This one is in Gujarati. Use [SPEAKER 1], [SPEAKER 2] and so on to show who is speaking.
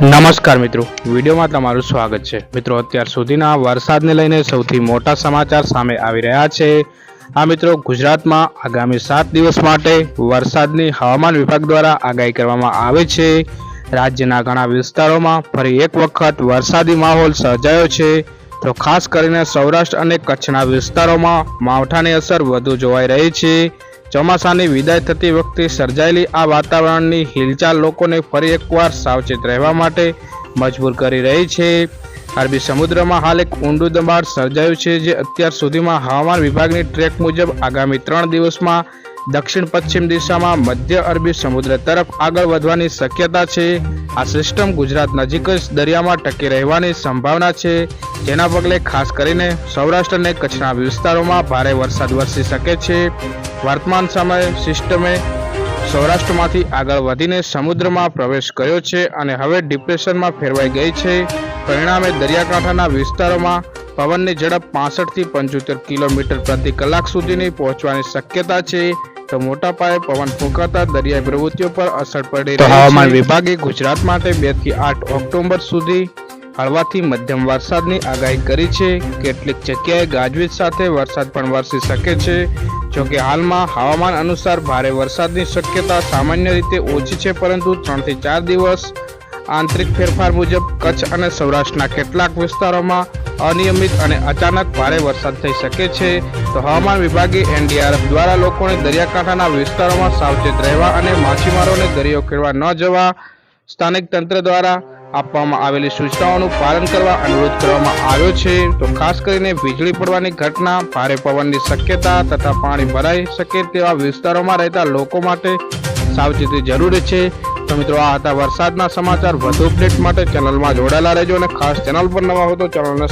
[SPEAKER 1] નમસ્કાર મિત્રો. વિડીયોમાં તમારું સ્વાગત છે. મિત્રો, અત્યાર સુધીના વરસાદને લઈને સૌથી મોટા સમાચાર સામે આવી રહ્યા છે. આ મિત્રો, ગુજરાતમાં આગામી સાત દિવસ માટે વરસાદની હવામાન વિભાગ દ્વારા આગાહી કરવામાં આવે છે. રાજ્યના ઘણા વિસ્તારોમાં ફરી એક વખત વરસાદી માહોલ સર્જાયો છે. તો ખાસ કરીને સૌરાષ્ટ્ર અને કચ્છના વિસ્તારોમાં માવઠાની અસર વધુ જોવાઈ રહી છે. ચોમાસાની વિદાય થતી વખતે સર્જાયેલી આ વાતાવરણની હિલચાલ લોકોને ફરી એકવાર સાવચેત રહેવા માટે મજબૂર કરી રહી છે. અરબી સમુદ્રમાં હાલ એક ઊંડું દબાણ સર્જાયું છે જે અત્યાર સુધીમાં હવામાન વિભાગની ટ્રેક મુજબ આગામી ત્રણ દિવસમાં દક્ષિણ પશ્ચિમ દિશામાં મધ્ય અરબી સમુદ્ર તરફ આગળ વધવાની શક્યતા છે. આ સિસ્ટમ ગુજરાત નજીક જ દરિયામાં ટકી રહેવાની સંભાવના છે. જેના પગલે ખાસ કરીને સૌરાષ્ટ્ર અને કચ્છના વિસ્તારોમાં ભારે વરસાદ વરસી શકે છે. વર્તમાન સમય સિસ્ટમે સૌરાષ્ટ્રમાંથી આગળ વધીને સમુદ્રમાં પ્રવેશ કર્યો છે અને હવે ડિપ્રેશનમાં ફેરવાઈ ગઈ છે. પરિણામે દરિયાકાંઠાના વિસ્તારોમાં પવનની ઝડપ પાસઠથી પંચોતેર કિલોમીટર પ્રતિ કલાક સુધીની પહોંચવાની શક્યતા છે. તો મોટા પાયે પવન ફૂંકાતા દરિયાઈ પ્રવૃત્તિઓ પર અસર પડી રહી હવામાન વિભાગે ગુજરાત માટે બેથી આઠ ઓક્ટોબર સુધી હળવાથી મધ્યમ વરસાદની આગાહી કરી છે. કેટલીક જગ્યાએ ગાજવીજ સાથે વરસાદ પણ વરસી શકે છે. જોકે હાલમાં હવામાન અનુસાર ભારે વરસાદની શક્યતા સામાન્ય રીતે ઓછી છે, પરંતુ ત્રણથી ચાર દિવસ આંતરિક ફેરફાર મુજબ કચ્છ અને સૌરાષ્ટ્રના કેટલાક વિસ્તારોમાં અનિયમિત અને અચાનક ભારે વરસાદ થઈ શકે છે. તો હવામાન વિભાગે એનડીઆરએફ દ્વારા લોકોને દરિયાકાંઠાના વિસ્તારોમાં સાવચેત રહેવા અને માછીમારોને દરિયો ખેડવા ન જવા સ્થાનિક તંત્ર દ્વારા આપવામાં આવેલી સૂચનાઓનું પાલન કરવા અનુરોધ કરવામાં આવ્યો છે. તો ખાસ કરીને વીજળી પડવાની ઘટના, ભારે પવનની શક્યતા તથા પાણી ભરાઈ શકે તેવા વિસ્તારોમાં રહેતા લોકો માટે સાવચેતી જરૂરી છે. તો મિત્રો, આ હતા વરસાદના સમાચાર. વધુ અપડેટ માટે ચેનલમાં જોડાયેલા રહેજો અને ખાસ ચેનલ પર નવા હો તો ચેનલને